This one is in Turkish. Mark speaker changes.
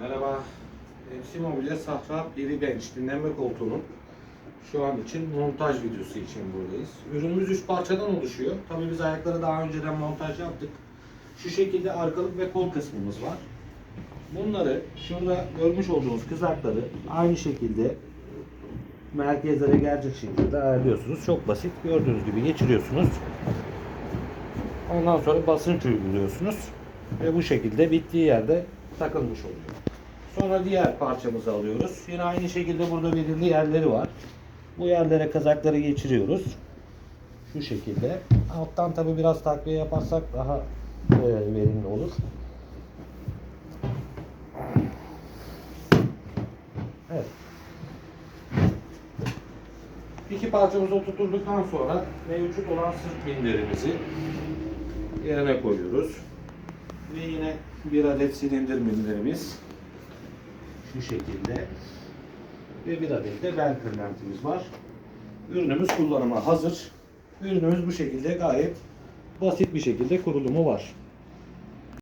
Speaker 1: Merhaba. MC Mobilya Sahra Biri Bench dinlenme koltuğunun şu an için montaj videosu için buradayız. Ürünümüz 3 parçadan oluşuyor. Tabii biz ayakları daha önceden montaj yaptık. Şu şekilde arkalık ve kol kısmımız var. Bunları şurada görmüş olduğunuz kızakları aynı şekilde merkezlere gelecek şekilde ayarlıyorsunuz. Çok basit. Gördüğünüz gibi geçiriyorsunuz. Ondan sonra basınç uyguluyorsunuz. Ve bu şekilde bittiği yerde takılmış oluyor. Sonra diğer parçamızı alıyoruz. Yine aynı şekilde burada belirli yerleri var. Bu yerlere kazakları geçiriyoruz. Şu şekilde. Alttan tabi biraz takviye yaparsak daha e, verimli olur. Evet. İki parçamızı oturturduktan sonra mevcut olan sırt binlerimizi yerine koyuyoruz. Ve yine bir adet silindir minderimiz şu şekilde ve bir adet de bel kırlentimiz var. Ürünümüz kullanıma hazır. Ürünümüz bu şekilde gayet basit bir şekilde kurulumu var.